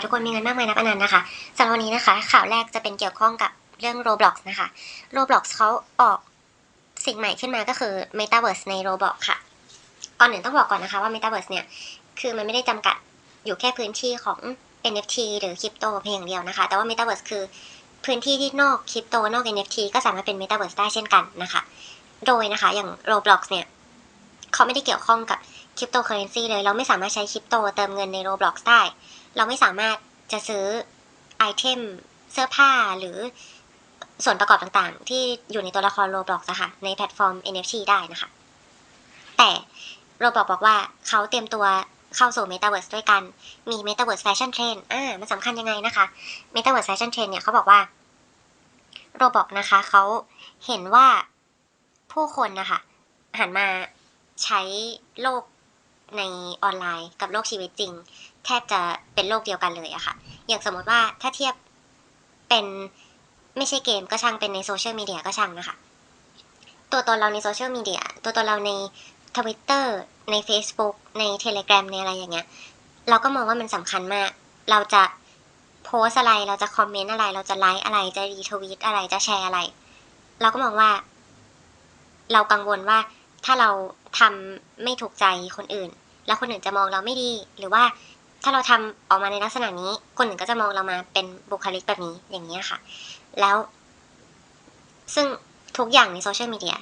ให้ทุกคนมีเงินมากมายนับอนันต์นะคะสำหรับวันนี้นะคะ ข่าวแรกจะเป็นเกี่ยวข้องกับเรื่อง Roblox นะคะ Roblox เขาออกสิ่งใหม่ขึ้นมาก็คือ Metaverse ใน Roblox ค่ะก่อนอื่นต้องบอกก่อนนะคะว่า Metaverse เนี่ย คือมันไม่ได้จำกัดอยู่แค่พื้นที่ของ NFT หรือคริปโตเพียงอย่างเดียวนะคะ แต่ว่า Metaverse คือพื้นที่ที่นอกคริปโตนอก NFT ก็สามารถเป็น Metaverse ได้เช่นกันนะคะ โดยนะคะอย่าง Roblox เนี่ยเขาไม่ได้เกี่ยวข้องกับคริปโตเคอเรนซีเลย เราไม่สามารถใช้คริปโตเติมเงินใน Roblox ได้ เราไม่สามารถจะซื้อไอเทมเสื้อผ้าหรือส่วนประกอบต่างๆ ที่อยู่ในตัวละคร Roblox อะค่ะในแพลตฟอร์ม NFT ได้นะคะ แต่ Roblox บอกว่าเขาเตรียมตัวเข้าสู่ Metaverse ด้วยกัน มี Metaverse Fashion Trend อ่า มันสำคัญยังไงนะคะ Metaverse Fashion Trend เนี่ยเขาบอกว่า Roblox นะคะเขาเห็นว่าผู้คนนะคะหันมาใช้โลกในออนไลน์กับโลกชีวิตจริง แทบจะเป็นโลกเดียวกันเลยอะค่ะ อย่างสมมติว่าถ้าเทียบเป็นไม่ใช่เกมก็ช่างเป็นในโซเชียลมีเดียก็ช่างนะคะ ตัวตนเราในโซเชียลมีเดียตัวตนเราในทวิตเตอร์ใน Facebook ใน Telegram ในอะไรอย่างเงี้ย เราก็มองว่ามันสำคัญมาก เราจะโพสอะไร เราจะคอมเมนต์อะไร เราจะไลค์อะไร จะรีทวีตอะไร จะแชร์อะไร เราก็มองว่า เรากังวลว่าถ้าเราทำไม่ถูกใจคนอื่น แล้วคนอื่นจะมองเราไม่ดี หรือว่า ถ้าเราทำออกมาในลักษณะนี้ คนอื่นก็จะมองเรามาเป็นบุคลิกแบบนี้อย่างนี้ค่ะ แล้ว ซึ่งทุกอย่างในโซเชียลมีเดีย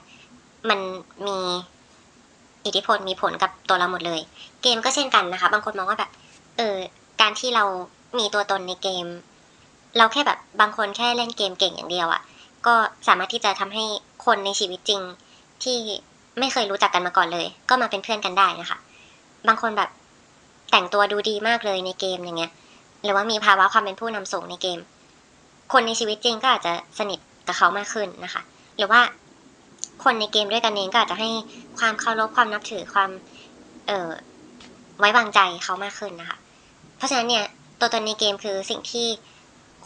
มันมีอิทธิพลมีผลกับตัวเราหมดเลย เกมก็เช่นกันนะคะ บางคนมองว่าแบบเออการที่เรามีตัวตนในเกม เราแค่แบบบางคนแค่เล่นเกมเก่งอย่างเดียวอะ่ะ ก็สามารถที่จะทำให้คนในชีวิตจริงที่ไม่เคยรู้จักกันมาก่อนเลย ก็มาเป็นเพื่อนกันได้นะคะ บางคนแบบ แต่งตัวดูดีมากเลยในเกมอย่างเงี้ย หรือว่ามีภาวะความเป็นผู้นำสูงในเกม คนในชีวิตจริงก็อาจจะสนิทกับเขามากขึ้นนะคะ หรือว่าคนในเกมด้วยกันเองก็อาจจะให้ความเคารพความนับถือความเอ่อไว้วางใจเขามากขึ้นนะคะ เพราะฉะนั้นเนี่ยตัวตนในเกมคือสิ่งที่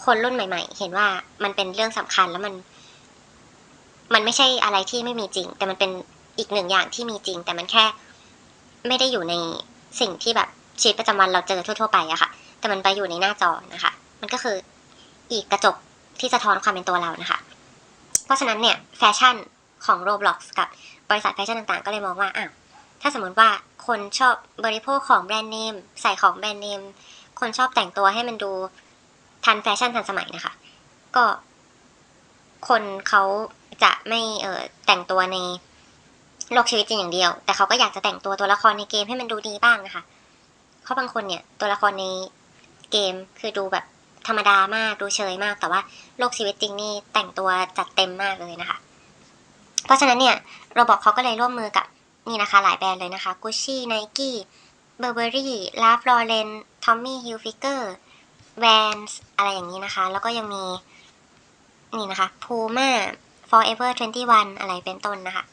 คนรุ่นใหม่ ๆ เห็นว่ามันเป็นเรื่องสำคัญแล้วมัน มันไม่ใช่อะไรที่ไม่มีจริง แต่มันเป็นอีกหนึ่งอย่างที่มีจริง แต่มันแค่ไม่ได้อยู่ในสิ่งที่แบบ ชีวิตประจำวันเราเจอทั่วๆไปอะค่ะ แต่มันไปอยู่ในหน้าจอนะคะ มันก็คืออีกกระจกที่สะท้อนความเป็นตัวเรานะคะ เพราะฉะนั้นเนี่ยแฟชั่นของ Roblox กับบริษัทแฟชั่นต่างๆ ก็เลยมองว่าอะถ้าสมมติว่าคนชอบบริโภคของแบรนด์เนมใส่ของแบรนด์เนมคนชอบแต่งตัวให้มันดูทันแฟชั่นทันสมัยนะคะ ก็ คนเขาจะไม่เออแต่งตัวในโลกชีวิตจริงอย่างเดียว แต่เขาก็อยากจะแต่งตัวตัวละครในเกมให้มันดูดีบ้างนะคะ เพราะบางคนเนี่ยตัวละครในเกมคือดูแบบธรรมดามากดูเฉยมาก แต่ว่าโลกชีวิตจริงนี่แต่งตัวจัดเต็มมากเลยนะคะ เพราะฉะนั้นเนี่ยโรบอกเขาก็เลยร่วมมือกับนี่นะคะ หลายแบรนด์เลยนะคะ Gucci Nike Burberry Ralph Lauren Tommy Hilfiger Vans อะไรอย่างนี้นะคะ แล้วก็ยังมี นี่นะคะ Puma Forever 21 อะไรเป็นต้นนะคะ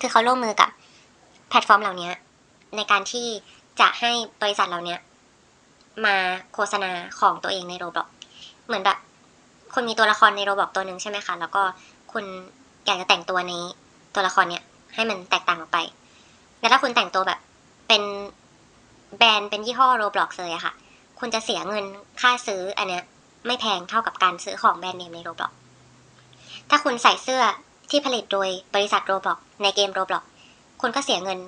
คือเขาร่วมมือกับแพลตฟอร์มเหล่านี้ในการที่ จะให้บริษัทเหล่านี้ยมาโฆษณาของตัวเองในโรบล็อกเหมือนแบบคุณมีตัวละครในโรบล็อกตัวหนึ่งใช่ไหมคะ แล้วก็คุณอยากจะแต่งตัวในตัวละครเนี้ยให้มันแตกต่างออกไป แล้วถ้าคุณแต่งตัวแบบเป็นแบรนด์เป็นยี่ห้อโรบล็อกเลยอะค่ะ คุณจะเสียเงินค่าซื้ออันเนี้ยไม่แพงเท่ากับการซื้อของแบรนด์เนมในโรบล็อกถ้าคุณใส่เสื้อที่ผลิตโดยบริษัทโรบล็อกในเกมโรบล็อกคุณก็เสียเงิน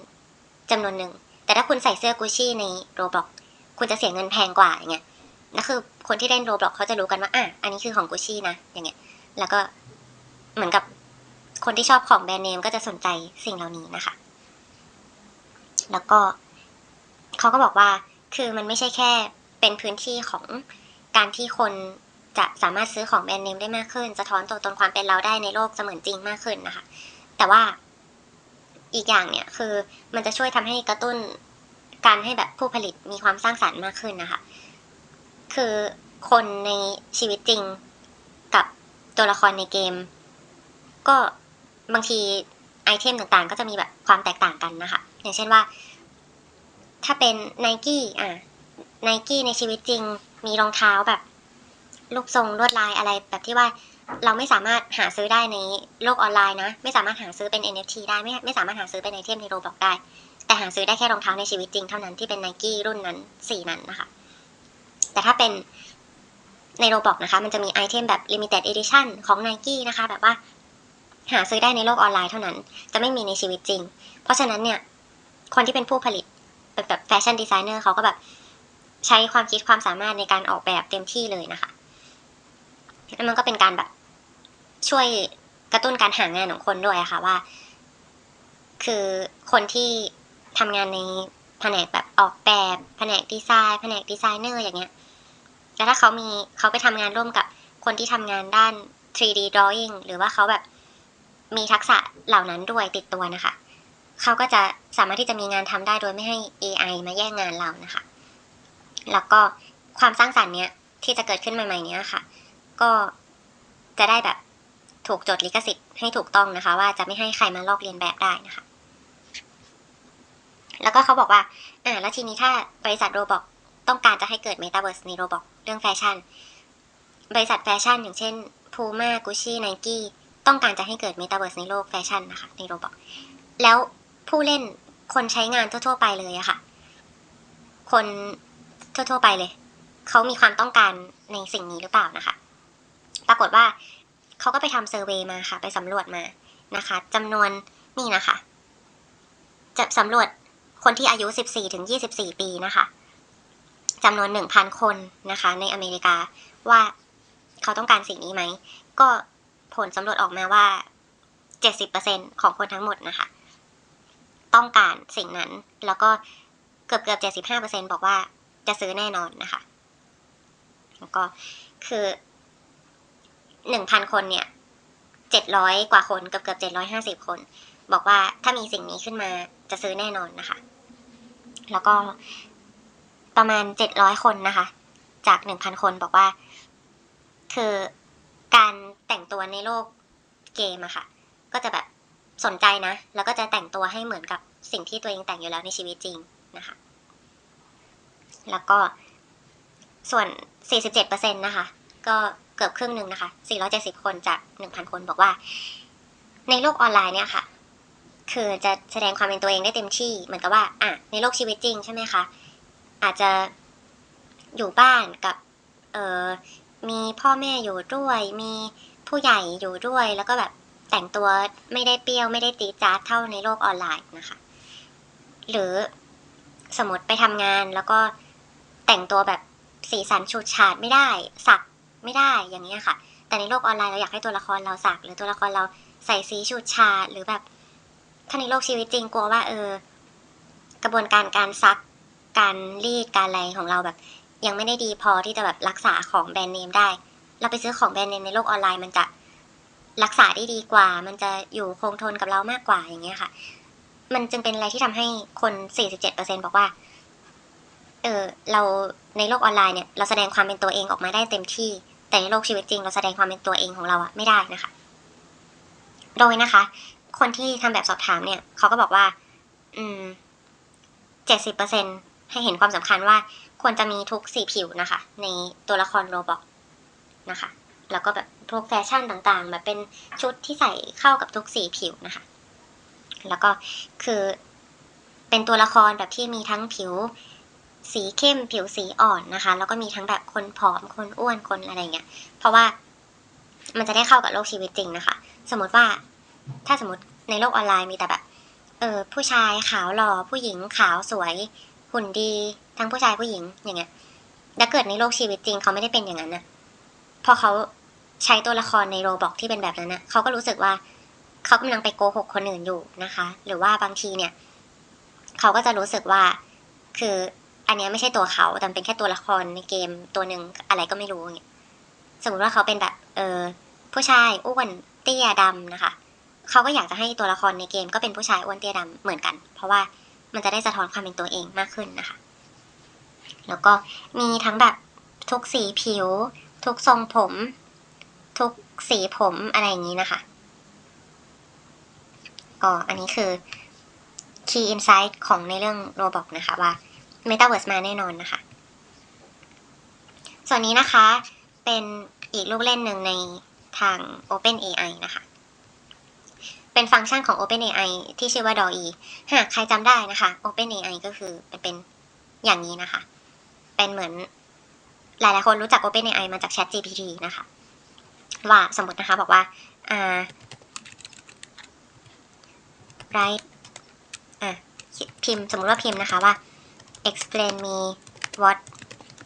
จำนวนหนึ่ง แต่ถ้าคุณใส่เสื้อกุชี่ในโรบล็อกคุณจะเสียเงินแพงกว่าอย่างเงี้ยนั่นคือคนที่เล่นโรบล็อกเขาจะรู้กันว่าอะอันนี้คือของกุชชี่นะอย่างเงี้ย แล้วก็เหมือนกับคนที่ชอบของแบรนด์เนมก็จะสนใจสิ่งเหล่านี้นะคะ แล้วก็เขาก็บอกว่าคือมันไม่ใช่แค่เป็นพื้นที่ของการที่คนจะสามารถซื้อของแบรนด์เนมได้มากขึ้น สะท้อนตัวตนความเป็นเราได้ในโลกเสมือนจริงมากขึ้นนะคะ แต่ว่า อีกอย่างเนี่ยคือมันจะช่วยทำให้กระตุ้นการให้แบบผู้ผลิตมีความสร้างสรรค์มากขึ้นนะคะ คือคนในชีวิตจริงกับตัวละครในเกม ก็บางทีไอเทมต่างๆ ก็จะมีแบบความแตกต่างกันนะคะ อย่างเช่นว่า ถ้าเป็นไนกี้อะไนกี้ในชีวิตจริง มีรองเท้าแบบรูปทรงลวดลายอะไรแบบที่ว่า เราไม่สามารถหาซื้อได้ในโลกออนไลน์นะ ไม่สามารถหาซื้อเป็น NFT ได้ไม่ไม่สามารถหาซื้อเป็นไอเทมในโรบ็อกได้ แต่หาซื้อได้แค่รองเท้าในชีวิตจริงเท่านั้นที่เป็นไนกี้รุ่นนั้นสีนั้นนะคะ แต่ถ้าเป็นในโรบ็อกนะคะ มันจะมีไอเทมแบบ limited edition ของ Nike นะคะ แบบว่า หาซื้อได้ในโลกออนไลน์เท่านั้น จะไม่มีในชีวิตจริง เพราะฉะนั้นเนี่ย คนที่เป็นผู้ผลิตแบบแฟชั่นดีไซเนอร์เขาก็แบบใช้ความคิดความสามารถในการออกแบบเต็มที่เลยนะคะ แล้วมันก็เป็นการแบบ ช่วยกระตุ้นการหางานของคนด้วยค่ะว่า คือคนที่ทำงานในแผนกแบบออกแบบแผนกดีไซน์แผนกดีไซเนอร์อย่างเงี้ยแล้วถ้าเขามีเขาไปทำงานร่วมกับคนที่ทำงานด้าน 3D drawing หรือว่าเขาแบบมีทักษะเหล่านั้นด้วยติดตัวนะคะ เขาก็จะสามารถที่จะมีงานทำได้โดยไม่ให้ AI มาแย่งงานเรานะคะ แล้วก็ความสร้างสรรค์เนี้ยที่จะเกิดขึ้นใหม่ๆเนี้ยค่ะ ก็จะได้แบบ ถูกจดลิขสิทธิ์ให้ถูกต้องนะคะ ว่าจะไม่ให้ใครมาลอกเลียนแบบได้นะคะ แล้วก็เขาบอกว่าอ่าแล้วทีนี้ถ้าบริษัทโรบอกต้องการจะให้เกิด Metaverse ในโรบอกเรื่องแฟชั่น บริษัทแฟชั่นอย่างเช่น Puma Gucci Nike ต้องการจะให้เกิด Metaverse ในโลกแฟชั่นนะคะในโรบอกแล้วผู้เล่นคนใช้งานทั่ว ๆ ไปเลยอะค่ะ คนทั่ว ๆ ไปเลย เขามีความต้องการในสิ่งนี้หรือเปล่านะคะ ปรากฏว่า เขาก็ไปทำเซอร์เวยมาค่ะ ไปสำรวจมานะคะจำนวนนี่นะคะ จะสำรวจคนที่อายุ 14ถึง24 ปีนะคะจำนวน 1,000 คนนะคะ ในอเมริกาว่าเขาต้องการสิ่งนี้ไหม ก็ผลสำรวจออกมาว่า 70%ของคนทั้งหมดนะคะ ต้องการสิ่งนั้น แล้วก็เกือบเกือบ75%บอกว่าจะซื้อแน่นอนนะคะ แล้วก็คือ 1,000คนเนี่ย700กว่าคนเกือบเกือบ750คน บอกว่าถ้ามีสิ่งนี้ขึ้นมาจะซื้อแน่นอนนะคะ แล้วก็ประมาณ700คนนะคะ จาก1,000คนบอกว่า คือการแต่งตัวในโลกเกมอะค่ะ ก็จะแบบสนใจนะ แล้วก็จะแต่งตัวให้เหมือนกับสิ่งที่ตัวเองแต่งอยู่แล้วในชีวิตจริงนะคะ แล้วก็ส่วน 47%นะคะ ก็ เกือบครึ่งหนึ่งนะคะ 470 คนจาก 1,000 คนบอกว่า ในโลกออนไลน์เนี่ยค่ะ คือจะแสดงความเป็นตัวเองได้เต็มที่ เหมือนกับว่า อะ ในโลกชีวิตจริงใช่ไหมคะ อาจจะอยู่บ้านกับ เออมีพ่อแม่อยู่ด้วย มีผู้ใหญ่อยู่ด้วย แล้วก็แบบแต่งตัวไม่ได้เปรี้ยวไม่ได้ตีจ๊าเท่าในโลกออนไลน์นะคะ หรือสมมติไปทำงานแล้วก็แต่งตัวแบบสีสันฉูดฉาดไม่ได้ สัก ไม่ได้อย่างนี้ค่ะ แต่ในโลกออนไลน์เราอยากให้ตัวละครเราสัก หรือตัวละครเราใส่สีฉูดฉาหรือแบบถ้าในโลกชีวิตจริงกลัวว่าเออ กระบวนการการซักการรีดการอะไรของเราแบบ ยังไม่ได้ดีพอที่จะแบบรักษาของแบรนด์เนมได้ เราไปซื้อของแบรนด์เนมในโลกออนไลน์มันจะรักษาได้ดีกว่า มันจะอยู่คงทนกับเรามากกว่าอย่างเงี้ยค่ะ มันจึงเป็นอะไรที่ทำให้คน 47%บอกว่า เออเราในโลกออนไลน์เนี่ย เราแสดงความเป็นตัวเองออกมาได้เต็มที่ แต่ในโลกชีวิตจริงเราแสดงความเป็นตัวเองของเราอะไม่ได้นะคะ โดยนะคะ คนที่ทำแบบสอบถามเนี่ยเขาก็บอกว่า อืม70%ให้เห็นความสำคัญว่าควรจะมีทุกสีผิวนะคะ ในตัวละครโรบอกนะคะ แล้วก็แบบพวกแฟชั่นต่างๆ แบบเป็นชุดที่ใส่เข้ากับทุกสีผิวนะคะ แล้วก็คือเป็นตัวละครแบบที่มีทั้งผิว สีเข้มผิวสีอ่อนนะคะ แล้วก็มีทั้งแบบคนผอมคนอ้วนคนอะไรเงี้ย เพราะว่ามันจะได้เข้ากับโลกชีวิตจริงนะคะ สมมติว่าถ้าสมมติในโลกออนไลน์มีแต่แบบเออผู้ชายขาวหล่อผู้หญิงขาวสวย หุ่นดี ทั้งผู้ชายผู้หญิงอย่างเงี้ยแล้วเกิดในโลกชีวิตจริงเขาไม่ได้เป็นอย่างนั้นนะพอเขาใช้ตัวละครในโรบอกที่เป็นแบบนั้นนะเขาก็รู้สึกว่าเขากำลังไปโกหกคนอื่นอยู่นะคะ หรือว่าบางทีเนี่ย เขาก็จะรู้สึกว่าคือ อันเนี้ยไม่ใช่ตัวเขาแต่เป็นแค่ตัวละครในเกมตัวหนึ่งอะไรก็ไม่รู้เงี้ยสมมติว่าเขาเป็นแบบเออผู้ชายอ้วนเตี้ยดำนะคะเขาก็อยากจะให้ตัวละครในเกมก็เป็นผู้ชายอ้วนเตี้ยดำเหมือนกัน เพราะว่ามันจะได้สะท้อนความเป็นตัวเองมากขึ้นนะคะ แล้วก็มีทั้งแบบทุกสีผิว ทุกทรงผม ทุกสีผมอะไรอย่างนี้นะคะก็อันนี้คือ key insight ของในเรื่อง Roblox นะคะว่า Metaverse มาแน่นอนนะคะ ส่วนนี้นะคะเป็นอีกลูกเล่นหนึ่งในทาง OpenAI นะคะ เป็นฟังก์ชันของ OpenAI ที่ชื่อว่า DALL-E หากใครจำได้นะคะ OpenAI ก็คือเป็นเป็นอย่างนี้นะคะ เป็นเหมือนหลาย ๆ คนรู้จัก OpenAI มาจาก ChatGPT นะคะ ว่าสมมตินะคะบอกว่า write อะพิมพ์สมมติว่าพิมพ์นะคะว่า explain me what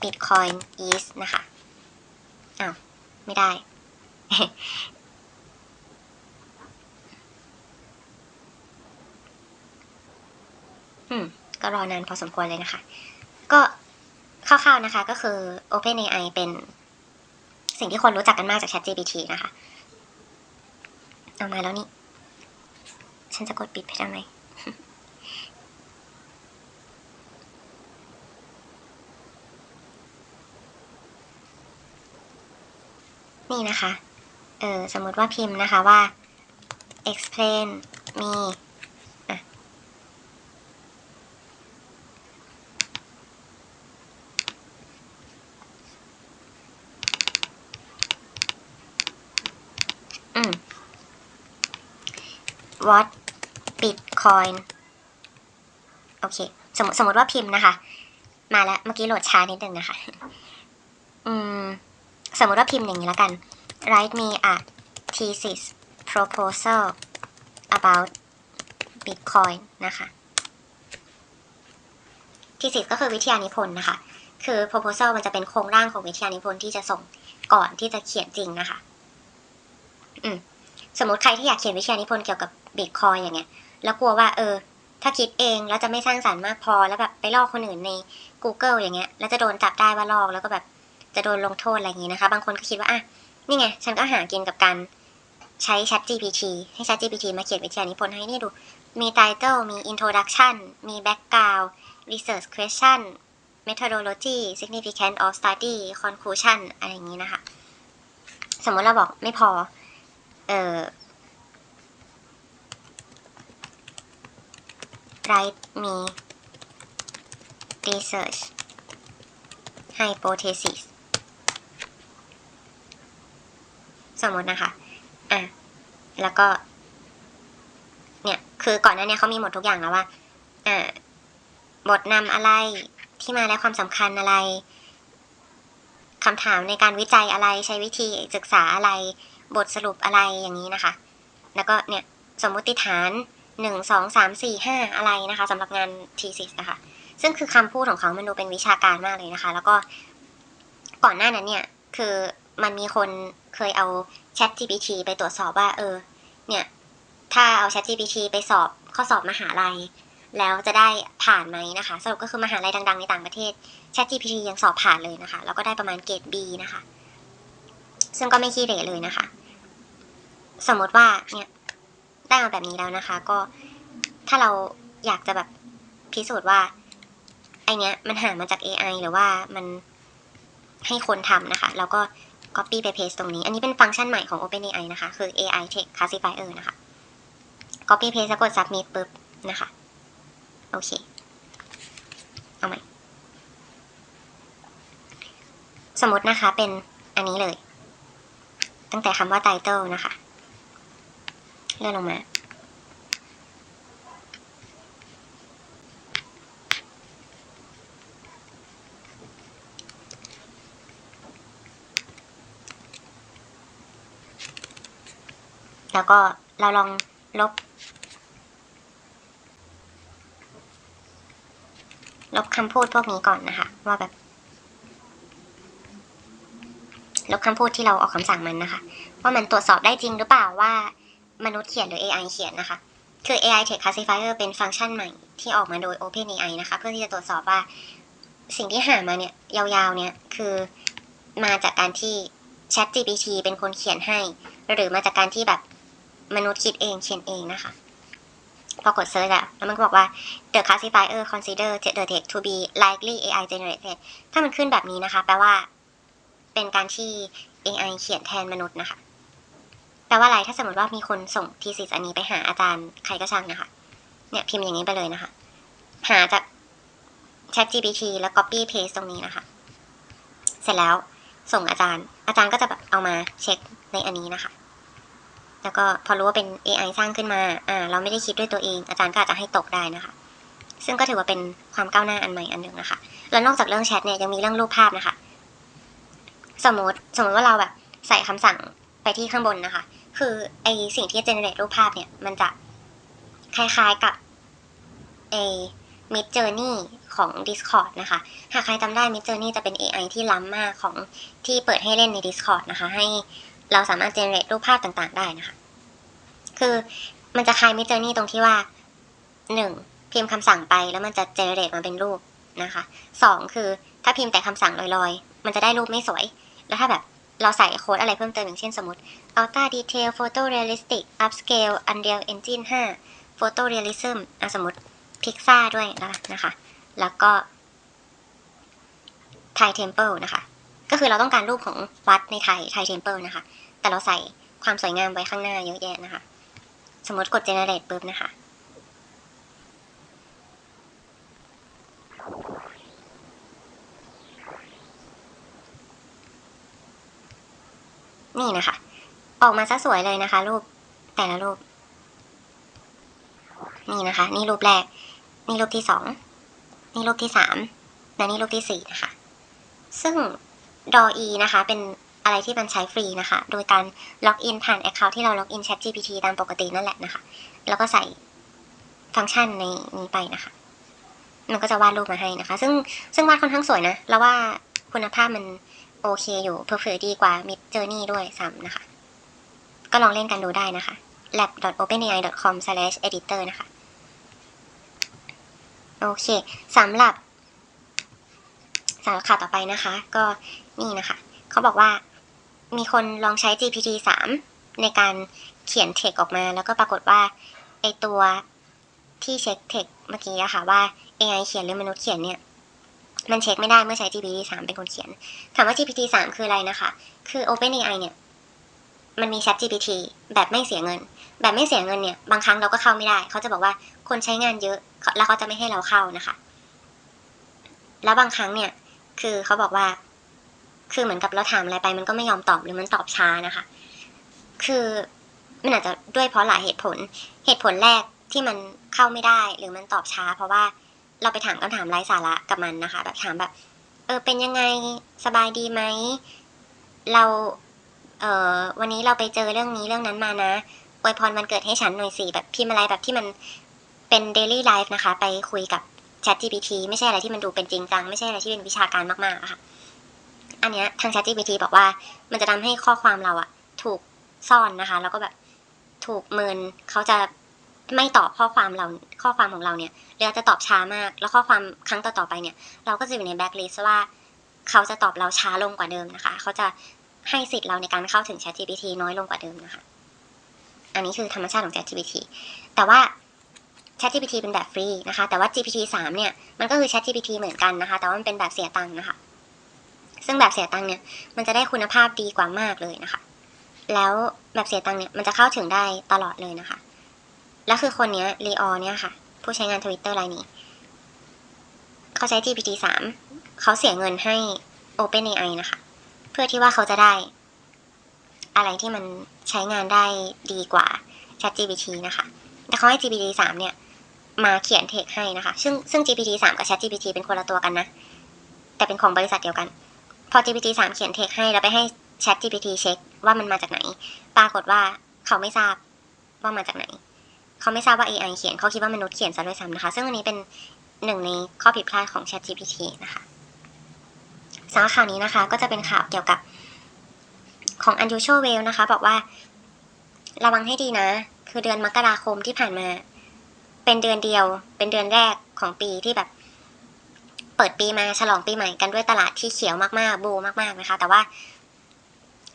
bitcoin is นะคะ อ้าว ไม่ได้ อืม ก็รอนานพอสมควรเลยนะคะ ก็คร่าวๆนะคะก็คือ OpenAI เป็นสิ่งที่คนรู้จักกันมากจาก ChatGPT นะคะ เอามาแล้วนี่ ฉันจะกดปิดไปทำไม นี่นะคะ เออสมมติว่าพิมพ์นะคะว่า explain me อืม what bitcoin โอเค สมมติสมมติว่าพิมพ์นะคะ มาแล้ว เมื่อกี้โหลดช้านิดนึงนะคะ อืม มมติว่าพิมพ์อย่างนี้แล้วกัน write me a thesis proposal about bitcoin นะคะ thesis ก็คือวิทยานิพนธ์นะคะ คือ proposal มันจะเป็นโครงร่างของวิทยานิพนธ์ที่จะส่งก่อนที่จะเขียนจริงนะคะ อืมสมมติใครที่อยากเขียนวิทยานิพนธ์เกี่ยวกับบิตคอยอย่างเงี้ย แล้วกลัวว่าเออ ถ้าคิดเองแล้วจะไม่สร้างสรรค์มากพอแล้วแบบไปลอกคนอื่นใน Google อย่างเงี้ย แล้วจะโดนจับได้ว่าลอกแล้วก็แบบ จะโดนลงโทษอะไรอย่างงี้นะคะ บางคนก็คิดว่าอะนี่ไง ฉันก็หากินกับการใช้ Chat GPT ให้ Chat GPT มาเขียนวิทยานิพนธ์ให้นี่ดู มี title มี introduction มี background research question methodology significance of study conclusion อะไรอย่างนี้นะคะ สมมติเราบอกไม่พอ เอ่อ write me research hypothesis สมมตินะคะอะแล้วก็เนี่ยคือก่อนหน้านี้เขามีหมดทุกอย่างแล้วว่าอ่าบทนำอะไรที่มาและความสำคัญอะไรคำถามในการวิจัยอะไรใช้วิธีศึกษาอะไร บทสรุปอะไรอย่างนี้นะคะ แล้วก็เนี่ยสมมุติฐานหนึ่งสองสามสี่ห้าอะไรนะคะสำหรับงาน thesis นะคะซึ่งคือคำพูดของเขามันดูเป็นวิชาการมากเลยนะคะ แล้วก็ก่อนหน้านั้นเนี่ย คือ มันมีคนเคยเอา Chat GPT ไปตรวจสอบว่า เออ เนี่ย ถ้าเอา Chat GPT ไปสอบข้อสอบมหาลัย แล้วจะได้ผ่านไหมนะคะ สรุปก็คือมหาลัยดัง ๆ ในต่างประเทศ Chat GPT ยังสอบผ่านเลยนะคะ แล้วก็ได้ประมาณเกรด B นะคะ ซึ่งก็ไม่ขี้เหร่เลยนะคะ สมมติว่าเนี่ยได้มาแบบนี้แล้วนะคะ ก็ถ้าเราอยากจะแบบพิสูจน์ว่าไอเนี้ยมันหามาจาก AI หรือว่ามันให้คนทำนะคะ แล้วก็ copy ไป paste ตรงนี้ อันนี้เป็นฟังก์ชันใหม่ของ OpenAI นะคะ คือ AI Text Classifier นะคะ copy paste แล้วกด submit ปุ๊บนะคะ โอเค เอาใหม่ สมมตินะคะเป็นอันนี้เลย ตั้งแต่คำว่า title นะคะ เลื่อนลงมา แล้วก็เราลองลบ ลบคำพูดพวกนี้ก่อนนะคะ ว่าแบบ ลบคำพูดที่เราออกคำสั่งมันนะคะ ว่ามันตรวจสอบได้จริงหรือเปล่าว่ามนุษย์เขียนหรือ AI เขียนนะคะ คือ AI Text Classifier เป็นฟังก์ชันใหม่ที่ออกมาโดย OpenAI นะคะ เพื่อที่จะตรวจสอบว่าสิ่งที่หามาเนี่ยยาวๆเนี่ยคือมาจากการที่ Chat GPT เป็นคนเขียนให้ หรือมาจากการที่แบบ มนุษย์คิดเองเขียนเองนะคะ พอกดเซิร์ชอะแล้วมันก็บอกว่า the classifier consider the text to be likely AI generated ถ้ามันขึ้นแบบนี้นะคะ แปลว่า เป็นการที่ AI เขียนแทนมนุษย์นะคะ แปลว่าอะไร ถ้าสมมติว่ามีคนส่งทีสิสอันนี้ไปหาอาจารย์ใครก็ช่างนะคะ เนี่ยพิมพ์อย่างนี้ไปเลยนะคะ หาจาก Chat GPT แล้ว copy paste ตรงนี้นะคะ เสร็จแล้วส่งอาจารย์ อาจารย์ก็จะแบบเอามาเช็คในอันนี้นะคะ แล้วก็พอรู้ว่าเป็น AI สร้างขึ้นมา อ่า เราไม่ได้คิดด้วยตัวเอง อาจารย์ก็อาจจะให้ตกได้นะคะ ซึ่งก็ถือว่าเป็นความก้าวหน้าอันใหม่อันหนึ่งนะคะ แล้วนอกจากเรื่องแชทเนี่ยยังมีเรื่องรูปภาพนะคะ สมมติสมมติว่าเราแบบใส่คำสั่งไปที่ข้างบนนะคะ คือไอสิ่งที่ generate รูปภาพเนี่ย มันจะคล้ายๆกับไอ Mid Journey ของ Discord นะคะ หากใครจำได้ Mid Journey จะเป็น AI ที่ล้ำมากของที่เปิดให้เล่นใน Discord นะคะ ให้ เราสามารถ generate รูปภาพต่างๆ ได้นะคะ คือมันจะคลาย Mid Journey ตรงที่ว่าหนึ่งพิมพ์คำสั่งไปแล้วมันจะ generate มาเป็นรูปนะคะสองคือถ้าพิมพ์แต่คำสั่งลอยๆ มันจะได้รูปไม่สวย แล้วถ้าแบบเราใส่โค้ดอะไรเพิ่มเติมอย่างเช่นสมมติ Ultra Detail Photo Realistic Upscale Unreal Engine 5 Photo Realism อะสมมติ Pixar ด้วยนะคะ แล้วก็ Thai Temple นะคะ คือเราต้องการรูปของวัดในไทย Thai Temple นะคะ แต่เราใส่ความสวยงามไว้ข้างหน้าเยอะแยะนะคะ สมมติกด generate ปุ๊บนะคะ นี่นะคะ ออกมาซะสวยเลยนะคะ รูปแต่ละรูป นี่นะคะ นี่รูปแรก นี่รูปที่สอง นี่รูปที่สามและนี่รูปที่สี่นะคะ ซึ่ง DALL-E นะคะ เป็นอะไรที่มันใช้ฟรีนะคะ โดยการล็อกอินผ่าน Account ที่เราล็อกอิน ChatGPT ตามปกตินั่นแหละนะคะ แล้วก็ใส่ฟังก์ชันในนี้ไปนะคะ มันก็จะวาดรูปมาให้นะคะ ซึ่งซึ่งวาดค่อนข้างสวยนะ แล้วว่าคุณภาพมันโอเคอยู่เพอร์เฟดีกว่า Mid Journey ด้วยซ้ำนะคะ ก็ลองเล่นกันดูได้นะคะ lab.openai.com/editor นะคะ โอเคสำหรับสำหรับข่าวต่อไปนะคะ ก็ นี่นะคะเขาบอกว่ามีคนลองใช้ GPT 3 ในการเขียนเทคออกมา แล้วก็ปรากฏว่าไอตัวที่เช็คเทคเมื่อกี้อะค่ะว่า AI เขียนหรือมนุษย์เขียนเนี่ย มันเช็คไม่ได้เมื่อใช้ GPT 3 เป็นคนเขียน ถามว่า GPT 3 คืออะไรนะคะ คือ OpenAI เนี่ย มันมี Chat GPT แบบไม่เสียเงิน แบบไม่เสียเงินเนี่ย บางครั้งเราก็เข้าไม่ได้ เขาจะบอกว่าคนใช้งานเยอะ แล้วเขาจะไม่ให้เราเข้านะคะ แล้วบางครั้งเนี่ย คือเขาบอกว่า คือเหมือนกับเราถามอะไรไป มันก็ไม่ยอมตอบหรือมันตอบช้านะคะ คือมันอาจจะด้วยเพราะหลายเหตุผล เหตุผลแรกที่มันเข้าไม่ได้หรือมันตอบช้า เพราะว่าเราไปถามคำถามไร้สาระกับมันนะคะ แบบถามแบบ เออเป็นยังไงสบายดีไหมเราเออวันนี้เราไปเจอเรื่องนี้เรื่องนั้นมานะอวยพรวันเกิดให้ฉันหน่อยสิแบบพิมพ์อะไรแบบที่มันเป็น daily life นะคะ ไปคุยกับ Chat GPT ไม่ใช่อะไรที่มันดูเป็นจริงจัง ไม่ใช่อะไรที่เป็นวิชาการมากๆอะค่ะ อันเนี้ยทาง Chat GPT บอกว่า มันจะทำให้ข้อความเราอะถูกซ่อนนะคะ แล้วก็แบบถูกเมินเขาจะไม่ตอบข้อความเราข้อความของเราเนี่ยหรืออาจะตอบช้ามาก แล้วข้อความครั้งต่อๆไปเนี่ย เราก็จะอยู่ในแบ็คลิสต์ว่า เขาจะตอบเราช้าลงกว่าเดิมนะคะ เขาจะให้สิทธิ์เราในการเข้าถึง Chat GPT น้อยลงกว่าเดิมนะคะ อันนี้คือธรรมชาติของ Chat GPT แต่ว่า Chat GPT เป็นแบบฟรีนะคะ แต่ว่า GPT 3เนี่ย มันก็คือ Chat GPT เหมือนกันนะคะ แต่ว่ามันเป็นแบบเสียตังค์นะคะ ซึ่งแบบเสียตังค์เนี่ยมันจะได้คุณภาพดีกว่ามากเลยนะคะ แล้วแบบเสียตังค์เนี่ยมันจะเข้าถึงได้ตลอดเลยนะคะ แล้วคือคนเนี้ยลีออเนี่ยค่ะ ผู้ใช้งาน Twitter รายนี้ เขาใช้ GPT 3เขาเสียเงินให้ OpenAI นะคะ เพื่อที่ว่าเขาจะได้ อะไรที่มันใช้งานได้ดีกว่า ChatGPT นะคะแต่เขาให้ GPT 3เนี่ยมาเขียนเทคให้นะคะ ซึ่งซึ่ง GPT 3 กับ ChatGPT เป็นคนละตัวกันนะ แต่เป็นของบริษัทเดียวกัน พอ GPT 3 เขียนเทคให้แล้วไปให้ ChatGPT เช็คว่ามันมาจากไหน ปรากฏว่าเขาไม่ทราบว่ามาจากไหน เขาไม่ทราบว่า AI เขียนเขาคิดว่ามนุษย์เขียนซะด้วยซ้ำนะคะ ซึ่งอันนี้เป็นหนึ่งในข้อผิดพลาดของ ChatGPT นะคะสำหรับข่าวนี้นะคะก็จะเป็นข่าวเกี่ยวกับของ Unusual Whale นะคะ บอกว่า ระวังให้ดีนะ คือเดือนมกราคมที่ผ่านมา เป็นเดือนเดียว เป็นเดือนแรกของปีที่แบบ ปิดปีมาฉลองปีใหม่กันด้วยตลาดที่เขียวมากๆ บูมากๆนะคะ แต่ว่า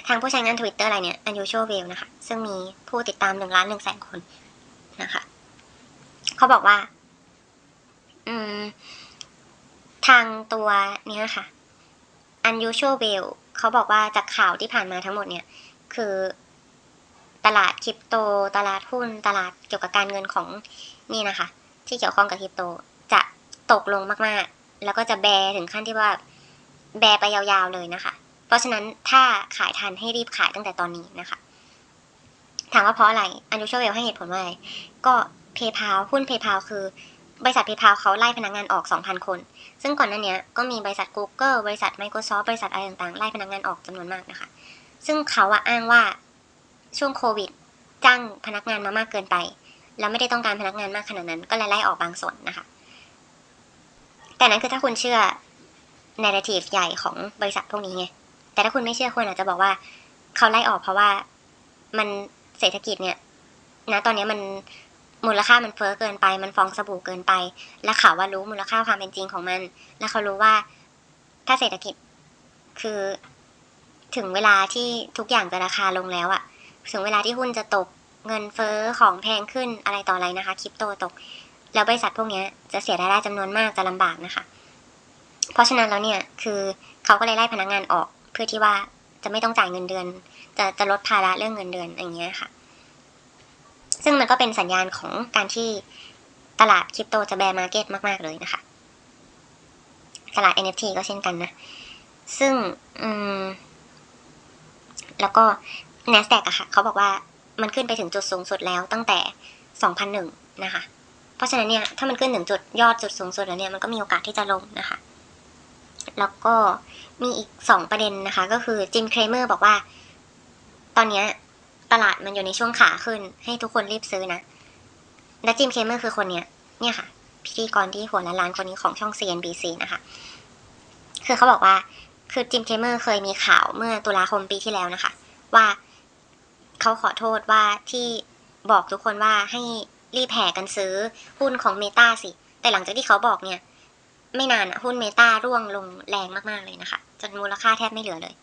ทางผู้ใช้งาน Twitter อะไรเนี่ย Unusual Whale นะคะ ซึ่งมีผู้ติดตามหนึ่งล้านหนึ่งแสนคนนะคะ เขาบอกว่า อืม ทางตัวเนี้ยค่ะ Unusual Whale เขาบอกว่าจากข่าวที่ผ่านมาทั้งหมดเนี่ย คือตลาดคริปโต ตลาดหุ้น ตลาดเกี่ยวกับการเงินของนี่นะคะ ที่เกี่ยวข้องกับคริปโตจะตกลงมากๆ แล้วก็จะแบถึงขั้นที่ว่าแบไปยาวๆเลยนะคะ เพราะฉะนั้นถ้าขายทันให้รีบขายตั้งแต่ตอนนี้นะคะ ถามว่าเพราะอะไร Unusual Whale ให้เหตุผลว่าอะไรก็ PayPal หุ้น PayPal คือบริษัท PayPal เขาไล่พนักงานออก 2,000 คน ซึ่งก่อนหน้าเนี้ยก็มีบริษัท Google บริษัท Microsoft บริษัทอะไรต่างๆ ไล่พนักงานออกจำนวนมากนะคะ ซึ่งเขาอะอ้างว่าช่วงโควิดจ้างพนักงานมามากเกินไป แล้วไม่ได้ต้องการพนักงานมากขนาดนั้น ก็เลยไล่ออกบางส่วนนะคะ แต่นั้นคือถ้าคุณเชื่อ narrative ใหญ่ของบริษัทพวกนี้ไง แต่ถ้าคุณไม่เชื่อคุณอาจจะบอกว่า เขาไล่ออกเพราะว่ามันเศรษฐกิจเนี่ยนะตอนนี้มันมูลค่ามันเฟ้อเกินไป มันฟองสบู่เกินไป และเขาว่ารู้มูลค่าความเป็นจริงของมัน แล้วเขารู้ว่าถ้าเศรษฐกิจคือถึงเวลาที่ทุกอย่างจะราคาลงแล้วอะถึงเวลาที่หุ้นจะตกเงินเฟ้อของแพงขึ้นอะไรต่ออะไรนะคะคริปโตตก แล้วบริษัทพวกนี้จะเสียรายได้จำนวนมากจะลำบากนะคะ เพราะฉะนั้นแล้วเนี่ยคือเขาก็เลยไล่พนักงานออก เพื่อที่ว่าจะไม่ต้องจ่ายเงินเดือน จะจะลดภาระเรื่องเงินเดือนอย่างเงี้ยค่ะ ซึ่งมันก็เป็นสัญญาณของการที่ตลาดคริปโตจะแบร์มาเก็ตมากๆเลยนะคะ ตลาด NFT ก็เช่นกันนะ ซึ่งอืมแล้วก็ NASDAQ อะค่ะ เขาบอกว่ามันขึ้นไปถึงจุดสูงสุดแล้วตั้งแต่ 2001 นะคะ เพราะฉะนั้นเนี่ยถ้ามันขึ้นถึงจุดยอดจุดสูงสุดแล้วเนี่ยมันก็มีโอกาสที่จะลงนะคะ แล้วก็มีอีกสองประเด็นนะคะ ก็คือจิมเครเมอร์บอกว่า ตอนนี้ตลาดมันอยู่ในช่วงขาขึ้น ให้ทุกคนรีบซื้อนะและจิมเครเมอร์คือคนเนี้ยเนี่ยค่ะ พิธีกรที่หัวละล้านคนนี้ของช่อง CNBC นะคะ คือเขาบอกว่าคือจิมเครเมอร์เคยมีข่าวเมื่อตุลาคมปีที่แล้วนะคะ ว่าเขาขอโทษว่าที่บอกทุกคนว่าให้ รีบแห่กันซื้อหุ้นของเมตาสิ แต่หลังจากที่เขาบอกเนี่ย ไม่นานอะหุ้นเมตาร่วงลงแรงมากๆเลยนะคะ จนมูลค่าแทบไม่เหลือเลย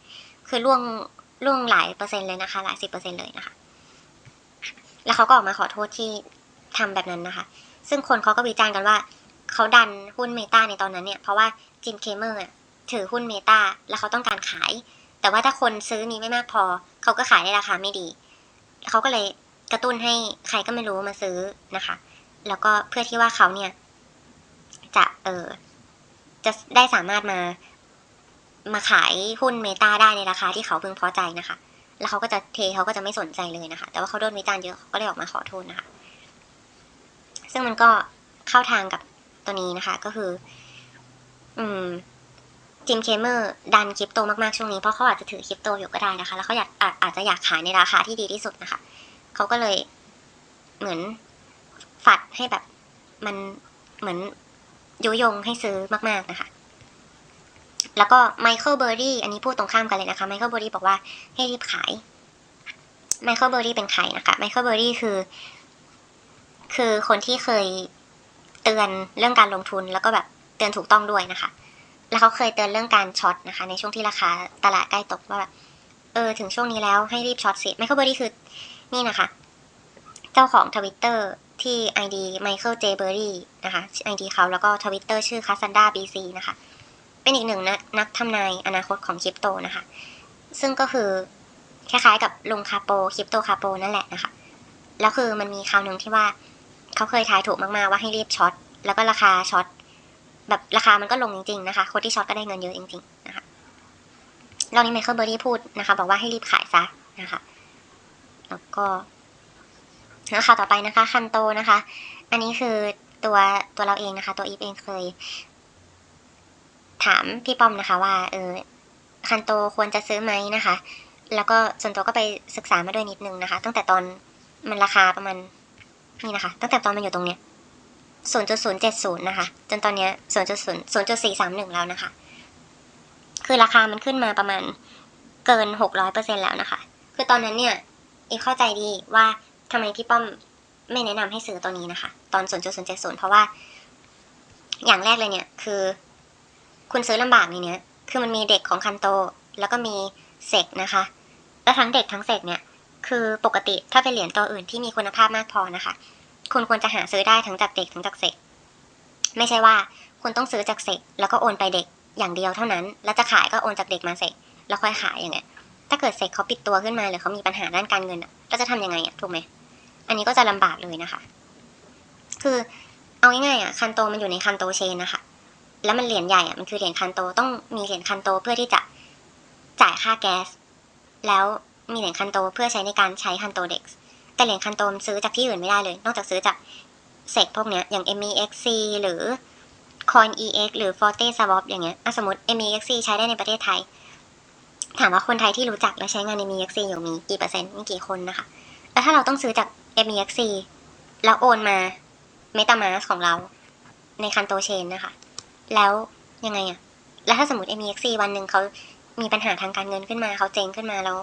คือร่วงร่วงหลายเปอร์เซ็นต์เลยนะคะ หลายสิบเปอร์เซ็นต์เลยนะคะ แล้วเขาก็ออกมาขอโทษที่ทำแบบนั้นนะคะ ซึ่งคนเขาก็วิจารณ์กันว่า เขาดันหุ้นเมตาในตอนนั้นเนี่ย เพราะว่าจิมเคเมอร์ถือหุ้นเมตาแล้วเขาต้องการขาย แต่ว่าถ้าคนซื้อมีไม่มากพอ เขาก็ขายในราคาไม่ดี เขาก็เลย กระตุ้นให้ใครก็ไม่รู้มาซื้อนะคะ แล้วก็เพื่อที่ว่าเขาเนี่ย จะเออจะได้สามารถมามาขายหุ้นเมตาได้ในราคาที่เขาพึงพอใจนะคะ แล้วเขาก็จะเทเขาก็จะไม่สนใจเลยนะคะ แต่ว่าเขาโดนวิจารณ์เยอะเขาก็เลยออกมาขอโทษนะคะ ซึ่งมันก็เข้าทางกับตัวนี้นะคะ ก็คือ อืมจิมเคเมอร์ดันคริปโตมากๆช่วงนี้เพราะเขาอาจจะถือคริปโตอยู่ก็ได้นะคะ แล้วเขาอยากอาจอาจจะอยากขายในราคาที่ดีที่สุดนะคะ เขาก็เลยเหมือนฝัดให้แบบ มันเหมือนยุยงให้ซื้อมาก ๆ นะคะ แล้วก็ไมเคิลเบอร์รี่อันนี้พูดตรงข้ามกันเลยนะคะไมเคิลเบอร์รี่บอกว่าให้รีบขายไมเคิลเบอร์รี่เป็นใครนะคะไมเคิลเบอร์รี่คือ คือคนที่เคยเตือนเรื่องการลงทุนแล้วก็แบบเตือนถูกต้องด้วยนะคะ แล้วเขาเคยเตือนเรื่องการช็อตนะคะ ในช่วงที่ราคาตลาดใกล้ตกว่าแบบเออถึงช่วงนี้แล้วให้รีบช็อตสิไมเคิลเบอร์รี่คือ นี่นะคะ เจ้าของทวิตเตอร์ที่ ID Michael J. Berry นะคะ ID เขาแล้วก็ทวิตเตอร์ชื่อ Cassandra BC นะคะ เป็นอีกหนึ่งนักนักทำนายอนาคตของคริปโตนะคะ ซึ่งก็คือคล้ายๆกับลุงคาโปคริปโตคาโปนั่นแหละนะคะ แล้วคือมันมีคราวหนึ่งที่ว่าเขาเคยทายถูกมากๆว่าให้รีบช็อต แล้วก็ราคาช็อต แบบราคามันก็ลงจริงๆนะคะ คนที่ช็อตก็ได้เงินเยอะจริงๆนะคะรอบนี้ไมเคิลเบอร์รี่พูดนะคะ บอกว่าให้รีบขายซะนะคะ แล้วก็แล้วข่าวต่อไปนะคะคันโตนะคะ อันนี้คือตัวตัวเราเองนะคะ ตัวอีฟเองเคย ถามพี่ป้อมนะคะ ว่า เออคันโตควรจะซื้อไหมนะคะ แล้วก็ส่วนตัวก็ไปศึกษามาด้วยนิดนึงนะคะ ตั้งแต่ตอนมันราคาประมาณนี่นะคะ ตั้งแต่ตอนมันอยู่ตรงเนี้ยศูนย์จุดศูนย์เจ็ดศูนย์นะคะ จนตอนเนี้ยศูนย์จุดศูนย์ศูนย์จุดสี่สามหนึ่งแล้วนะคะ คือราคามันขึ้นมาประมาณเกินหกร้อยเปอร์เซ็นแล้วนะคะ คือตอนนั้นเนี่ย อีฟเข้าใจดีว่าทำไมพี่ป้อมไม่แนะนำให้ซื้อตัวนี้นะคะ ตอน0.070เพราะว่า อย่างแรกเลยเนี่ยคือ คุณซื้อลำบากในเนี้ยคือมันมีเด็กของคันโต แล้วก็มีเซกนะคะ แล้วทั้งเด็กทั้งเซกเนี่ย คือปกติถ้าเป็นเหรียญตัวอื่นที่มีคุณภาพมากพอนะคะ คุณควรจะหาซื้อได้ทั้งจากเด็กทั้งจากเซกไม่ใช่ว่าคุณต้องซื้อจากเซกแล้วก็โอนไปเด็กอย่างเดียวเท่านั้น แล้วจะขายก็โอนจากเด็กมาเซกแล้วค่อยขายอย่างเงี้ย ถ้าเกิดเซกเขาปิดตัวขึ้นมาหรือเขามีปัญหาด้านการเงินอะเราจะทำยังไงอะถูกไหมอันนี้ก็จะลำบากเลยนะคะ คือเอาง่ายๆอะคันโตมันอยู่ในคันโตเชนนะคะ แล้วมันเหรียญใหญ่อะมันคือเหรียญคันโตต้องมีเหรียญคันโตเพื่อที่จะจ่ายค่าแก๊ส แล้วมีเหรียญคันโตเพื่อใช้ในการใช้คันโตเด็กแต่เหรียญคันโตมซื้อจากที่อื่นไม่ได้เลย นอกจากซื้อจากเซกพวกเนี้ยอย่าง MEXC หรือ CoinEX หรือ Forte Swap อย่างเงี้ยสมมติ MEXC ใช้ได้ในประเทศไทย ถามว่าคนไทยที่รู้จักและใช้งาน MEXC อยู่มีกี่เปอร์เซ็นต์มีกี่คนนะคะ แล้วถ้าเราต้องซื้อจาก MEXC แล้วโอนมา MetaMask ของเราในคันโตเชนนะคะ แล้วยังไงอะแล้วถ้าสมมติ MEXC วันหนึ่งเขามีปัญหาทางการเงินขึ้นมาเขาเจ๊งขึ้นมาแล้ว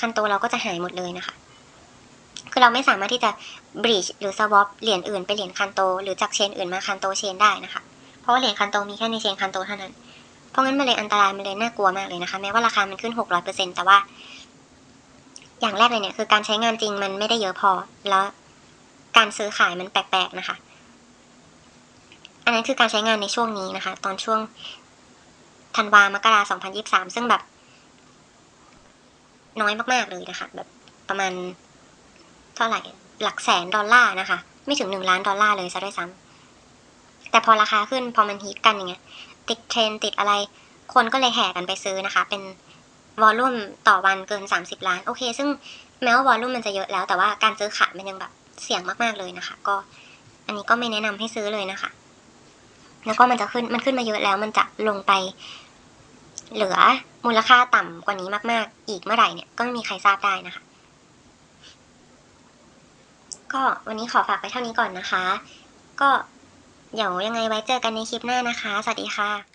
คันโตเราก็จะหายหมดเลยนะคะ คือเราไม่สามารถที่จะ breach หรือ swap เหรียญอื่นไปเหรียญคันโต หรือจากเชนอื่นมาคันโตเชนได้นะคะ เพราะว่าเหรียญคันโตมีแค่ในเชนคันโตเท่านั้น เพราะงั้นมันเลยอันตรายมันเลยน่ากลัวมากเลยนะคะ แม้ว่าราคามันขึ้น 600%แต่ว่า อย่างแรกเลยเนี่ยคือการใช้งานจริงมันไม่ได้เยอะพอ แล้วการซื้อขายมันแปลกๆนะคะ อันนั้นคือการใช้งานในช่วงนี้นะคะ ตอนช่วงธันวามกราสองพันยิบสามซึ่งแบบ น้อยมากๆเลยนะคะ แบบประมาณเท่าไหร่หลักแสนดอลลาร์นะคะ ไม่ถึงหนึ่งล้านดอลลาร์เลยซะด้วยซ้ำแต่พอราคาขึ้นพอมันฮิตกันอย่างเงี้ย ติดเทรนติดอะไร คนก็เลยแห่กันไปซื้อนะคะ เป็นวอลลุ่มต่อวันเกิน 30 ล้าน โอเค ซึ่งแม้ว่าวอลลุ่มมันจะเยอะแล้ว แต่ว่าการซื้อขายมันยังแบบเสี่ยงมากๆเลยนะคะ ก็อันนี้ก็ไม่แนะนำให้ซื้อเลยนะคะ แล้วก็มันจะขึ้นมันขึ้นมาเยอะแล้ว มันจะลงไป เหลือมูลค่าต่ำกว่านี้มากๆ อีกเมื่อไหร่เนี่ยก็ไม่มีใครทราบได้นะคะ ก็วันนี้ขอฝากไปเท่านี้ก่อนนะคะ ก็ เดี๋ยวยังไงไว้เจอกันในคลิปหน้านะคะ สวัสดีค่ะ